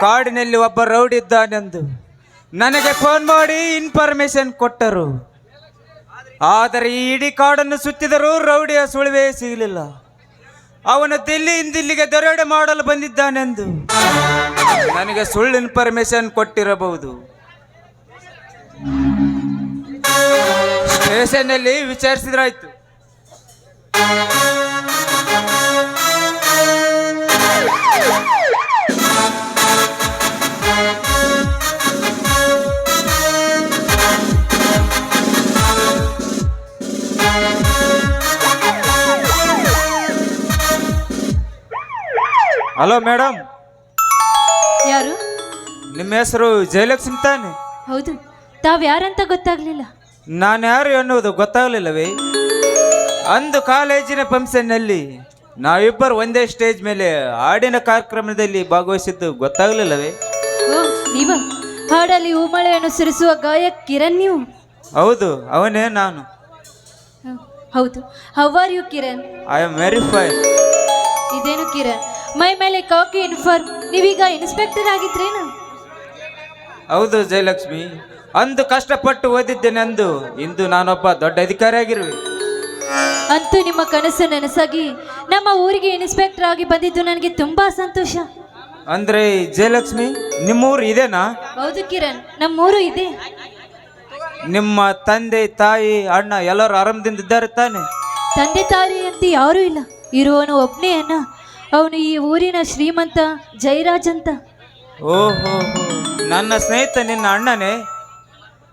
ಕಾಡಿನಲ್ಲಿ ಒಬ್ಬ ರೌಡಿ ಇದ್ದಾನೆಂದು. ನನಗೆ ಫೋನ್ ಮಾಡಿ ಇನ್ಫಾರ್ಮೇಶನ್ ಕೊಟ್ಟರು. ಆದರೆ ಈ ಇಡೀ ಕಾಡನ್ನು ಸುತ್ತಿದರೂ ರೌಡಿಯ ಸುಳಿವೇ ಸಿಗಲಿಲ್ಲ. ಅವನು ದಿಲ್ಲಿಯಿಂದ ಇಲ್ಲಿಗೆ ದರೋಡೆ ಮಾಡಲು ಬಂದಿದ್ದಾನೆಂದು. ನನಗೆ ಸುಳ್ಳು ಇನ್ಫಾರ್ಮೇಶನ್ ಕೊಟ್ಟಿರಬಹುದು. ಸ್ಟೇಷನ್ನಲ್ಲಿ ವಿಚಾರಿಸಿದ್ರಾಯ್ತು. Hello madam. ಯಾರು? ನಿಮ್ಮ ಹೆಸರು ಜಯಲಕ್ಷ್ಮಿ ತಾನೆ? ಹೌದು ತಾವ್ ಯಾರಂತ ಗೊತ್ತಾಗ್ಲಿಲ್ಲ. ನಾನು ಯಾರು ಎನ್ನುವುದು ಗೊತ್ತಾಗಲಿಲ್ಲವೇ? ಅಂದು ಕಾಲೇಜಿನ ಫಂಕ್ಷನ್ನಲ್ಲಿ ನಾವಿಬ್ಬರು ಒಂದೇ ಸ್ಟೇಜ್ ಮೇಲೆ ಹಾಡಿನ ಕಾರ್ಯಕ್ರಮದಲ್ಲಿ ಭಾಗವಹಿಸಿದ್ದು ಗೊತ್ತಾಗಲಿಲ್ಲವೇ? ಓ ನೀವ? ಹಾಡಲ್ಲಿ ಹೂಮಳೆಯನ್ನು ಅನುಸರಿಸುವ ಗಾಯಕ್ ಕಿರಣ್ ನೀವು? ಹೌದು ಅವನೇ ನಾನು. ಹೌದು how are you Kiran I am very fine ಇದೇನು ಕಿರಣ್? ಮೈ ಮೇಲೆ ಕಾಕಿ ಯೂನಿಫಾರ್ಮ್ ನೀವೀಗ ಇನ್ಸ್ಪೆಕ್ಟರ್ ಆಗಿದ್ರೇನು? ಹೌದು ಜಯಲಕ್ಷ್ಮಿ. ಅಂದು ಕಷ್ಟಪಟ್ಟು ಓದಿದ್ದೇನೆಂದು ಇಂದು ನಾನೊಬ್ಬ ದೊಡ್ಡ ಅಧಿಕಾರಿ ಆಗಿರುವೆ. ಅಂತೂ ನಿಮ್ಮ ಕನಸು ನನಸಾಗಿ ನಮ್ಮ ಊರಿಗೆ ಇನ್ಸ್ಪೆಕ್ಟರ್ ಆಗಿ ಬಂದಿದ್ದು ನನಗೆ ತುಂಬಾ ಸಂತೋಷ. ಅಂದ್ರೆ ಜಯಲಕ್ಷ್ಮಿ ನಿಮ್ಮೂರು ಇದೇನಾ? ಹೌದು ಕಿರಣ್ ನಮ್ಮೂರು ಇದೆ. ನಿಮ್ಮ ತಂದೆ ತಾಯಿ ಅಣ್ಣ ಎಲ್ಲರೂ ಆರಾಮದಿಂದ ಇದ್ದಾರೆ ತಾನೆ? ತಂದೆ ತಾಯಿ ಅಂತ ಯಾರೂ ಇಲ್ಲ. ಇರುವನು ಒಬ್ಬನೇ ಅಣ್ಣ. ಅವನು ಈ ಊರಿನ ಶ್ರೀಮಂತ ಜೈರಾಜ್ ಅಂತ ಓಹೋ ನನ್ನ ಸ್ನೇಹಿತ ನಿನ್ನ ಅಣ್ಣನೇ.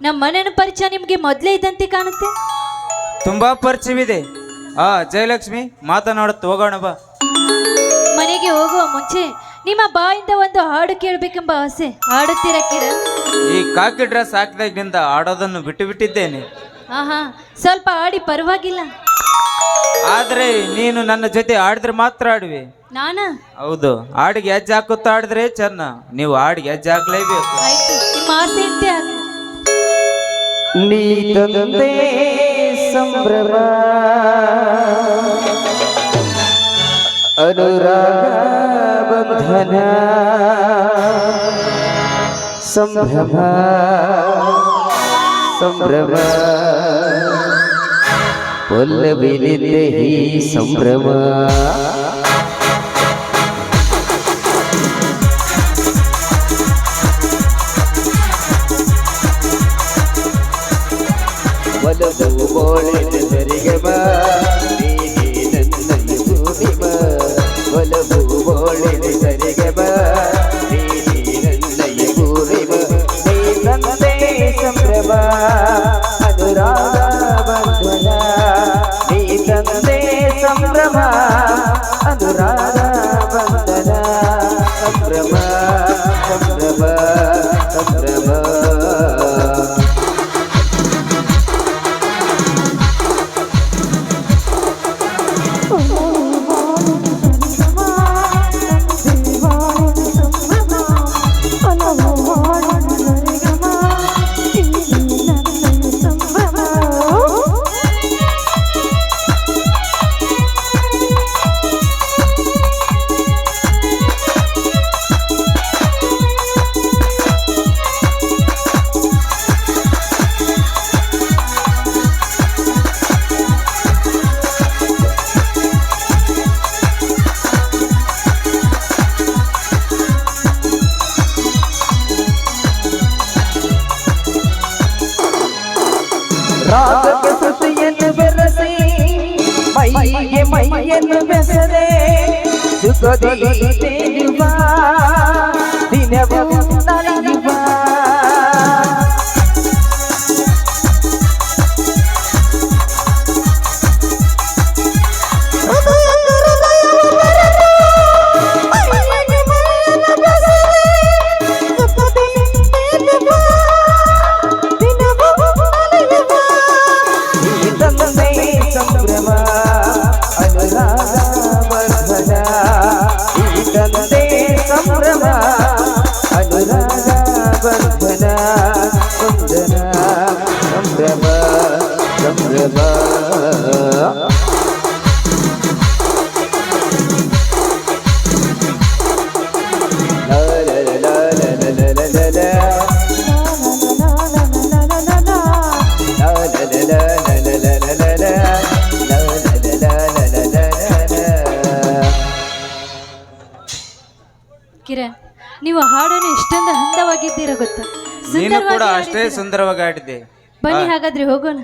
ನಮ್ಮ ಮನೆಯ ಪರಿಚಯ ನಿಮಗೆ ಮೊದಲೇ ಇದ್ದಂತೆ ಕಾಣುತ್ತೆ? ತುಂಬಾ ಪರಿಚಯವಿದೆ. ಆ ಜಯಲಕ್ಷ್ಮಿ ಮಾತನಾಡುತ್ತ ಹೋಗೋಣ ಬಾ. ಮನೆಗೆ ಹೋಗುವ ಮುಂಚೆ ನಿಮ್ಮ ಬಾಯಿಂದ ಒಂದು ಹಾಡು ಕೇಳಬೇಕೆಂಬ ಆಸೆ ಹಾಡುತ್ತೀರಾ ಕಿರಣ್ ಈ ಕಾಕಿ ಡ್ರೆಸ್ ಹಾಕಿದಾಗಿನಿಂದ ಹಾಡೋದನ್ನು ಬಿಟ್ಟು ಬಿಟ್ಟಿದ್ದೇನೆ. ಆಹಾ ಸ್ವಲ್ಪ ಆಡಿ ಪರವಾಗಿಲ್ಲ. ಆದರೆ ನೀನು ನನ್ನ ಜೊತೆ ಆಡಿದ್ರೆ ಮಾತ್ರ ಆಡುವೆ ನಾನಾ? ಹೌದು. ಹಾಡಿಗೆ ಹೆಜ್ಜೆ ಹಾಕುತ್ತಾ ಆಡಿದ್ರೆ ಚೆನ್ನ ನೀವು ಹಾಡಿಗೆ ಹೆಜ್ಜೆ ಹಾಕ್ಲೇಬೇಕು. ಆಯ್ತು ನಿಮ್ಮ ಆಸೆ ನೀ ತಂದೆ ಸಂಭ್ರಮ. ಅನುರಾಗ ಬಂಧನ. ಸಂಭ್ರಮ. ಸಂಭ್ರಮ. ಪಲ್ಲವಿನಿಂದ ಈ ಸಂಭ್ರಮ. ಒಲವು ಬೋಳಿನ ಸರಿಗಮ ನೀನೇ ನನ್ನಯ ಭೂಮಿಮ ಒಲವು ಬೋಳಿನ ಸರಿಗಮ ನೀನೇ ನನ್ನಯ ಬಾ. ನೀ ತಂದೆ ಸಂಭ್ರಮ, ಅನುರಾಗ, ಬಂಧನ. ನೀ ತಂದೆ ಸಂಭ್ರಮ, ಅನುರಾಗ, ಬಂಧನ. ಸಂಭ್ರಮ. ರಾಗಕ್ಕೆ ಶ್ರುತಿಯನ್ನು ಬೆರೆಸಿ ಮೈಗೆ ಮೈಯನ್ನು ಬೆಸರೆ ತೇಲುವ ದಿನವೂ ಅನುರಾಗ ನೀವು ಹಾಡನ್ನು ಎಷ್ಟೊಂದು ಹಂದವಾಗಿದ್ದೀರ ಗೊತ್ತಾ? ನೀನು ಕೂಡ ಸುಂದರವಾಗಿ ಅಷ್ಟೇ ಸುಂದರವಾಗಿ ಆಡಿದ್ದೆ ಬನ್ನಿ ಹಾಗಾದ್ರೆ ಹೋಗೋಣ.